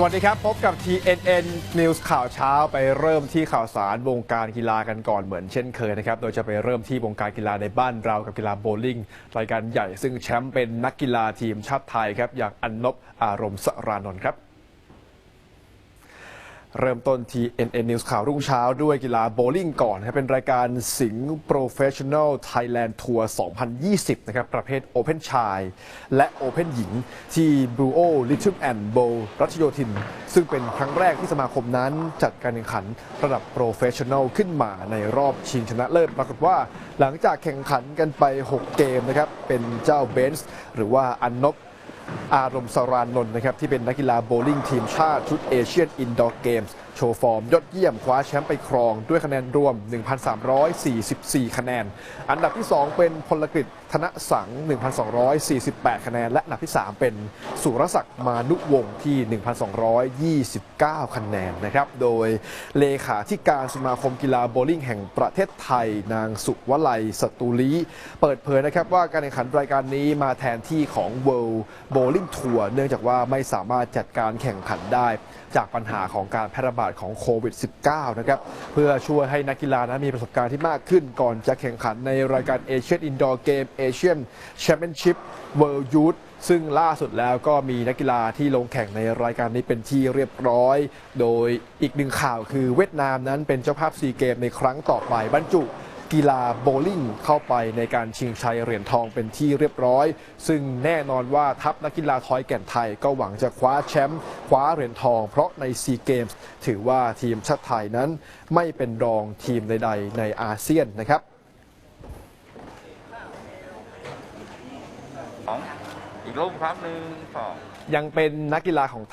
สวัสดีครับ พบกับ TNN News ข่าวเช้าไปเริ่มที่ข่าวสารวงการกีฬากันก่อนเหมือนเช่นเคยนะครับ โดยจะไปเริ่มที่วงการกีฬาในบ้านเรากับกีฬาโบว์ลิ่งรายการใหญ่ซึ่งแชมป์เป็นนักกีฬาทีมชาติไทยครับ อย่างอันนบอารมณ์สรานนท์ครับ เริ่มต้นที่ NN News ข่าวรุ่งเช้าด้วยกีฬาโบลิ่งก่อนครับเป็นรายการสิงห์ Professional Thailand Tour 2020 นะครับ ประเภท Open ชาย และ Open หญิง ที่ Bluo Little and Bow รัชโยธิน ซึ่งเป็นครั้งแรกที่สมาคมนั้นจัดการแข่งขันระดับ Professional ขึ้นมาในรอบชิงชนะเลิศปรากฏว่า หลังจากแข่งขันกันไป 6 เกมนะครับ เป็นเจ้าเบนซ์หรือว่าอันนบ อารมณ์สรานนท์นะครับที่เป็นนักกีฬาโบว์ลิ่งทีมชาติชุดเอเชียนอินดอร์เกมส์โชว์ฟอร์มยอดเยี่ยมคว้าแชมป์ไปครองด้วยคะแนนรวม 1,344 คะแนน อันดับที่ 2 เป็นพลกฤษธนสัง 1,248 คะแนน และอันดับที่ 3 เป็นสุรศักดิ์มานุวงศ์ที่ 1,229 คะแนนนะครับโดยเลขาธิการสมาคมกีฬาโบว์ลิ่งแห่งประเทศไทย นางสุวลัยสตูลีเปิดเผยนะครับว่าการแข่งขันรายการนี้มาแทนที่ของ World Bowling Tour เนื่องจากว่าไม่สามารถจัดการแข่งขันได้ จากปัญหาของการแพร่ระบาดของโควิด -19 นะครับเพื่อช่วยให้นักกีฬานั้นมีประสบการณ์ที่มากขึ้น ก่อนจะแข่งขันในรายการเอเชียนอินดอร์เกมเอเชียนแชมเปี้ยนชิพเวิลด์ยูทซึ่งล่าสุดแล้วก็มีนักกีฬาที่ลงแข่งในรายการนี้เป็นที่เรียบร้อย โดยอีกหนึ่งข่าวคือเวียดนามนั้นเป็นเจ้าภาพซีเกมในครั้งต่อไปบรรจุ กีฬาโบว์ลิ่งเข้าไปในการชิงชัยเหรียญทองเป็นที่เรียบร้อย ซึ่งแน่นอนว่าทัพนักกีฬาทอยแก่นไทยก็หวังจะคว้าแชมป์คว้าเหรียญทอง เพราะในซีเกมส์ถือว่าทีมชาติไทยนั้นไม่เป็นรองทีมใดๆ ในอาเซียนนะครับสองอีกรูปครับหนึ่งสองยังเป็นนักกีฬาของ